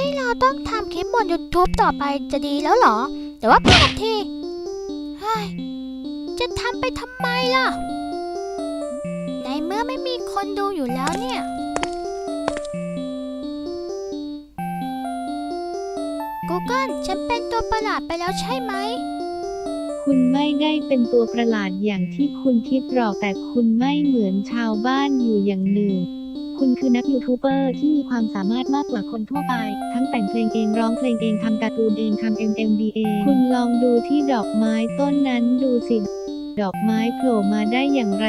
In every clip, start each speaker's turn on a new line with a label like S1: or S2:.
S1: ี่เราต้องทำคลิปบน YouTube ต่อไปจะดีแล้วเหรอ แต่ว่าพลาดทีเฮ้ยจะทำไปทำไมล่ะ ในเมื่อไม่มีคนดูอยู่แล้วเนี่ย Google ฉันเป็นตัวประหลาดไปแล้วใช่ไหม
S2: คุณไม่ได้เป็นตัวประหลาดอย่างที่คุณคิดหรอกแต่คุณไม่เหมือนชาวบ้านอยู่อย่างหนึ่ง คุณคือนักยูทูบเบอร์ที่มีความสามารถมากกว่าคนทั่วไป ทั้งแต่งเพลงเองร้องเพลงเองทำการ์ตูนเองทำ MMD เองคุณลองดูที่ดอกไม้ต้นนั้นดูสิ ดอกไม้โผล่มาได้อย่างไร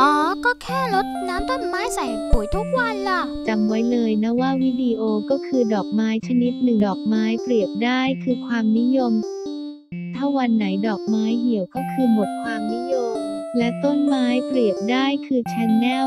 S1: อ๋อ ก็แค่รดน้ำต้นไม้ใส่ปุ๋ยทุกวันล่ะ
S2: จำไว้เลยนะว่าวิดีโอก็คือดอกไม้ชนิดหนึ่งดอกไม้เปรียบได้คือความนิยม ถ้าวันไหนดอกไม้เหี่ยวก็คือหมดความนิยม และต้นไม้เปรียบได้คือชแนล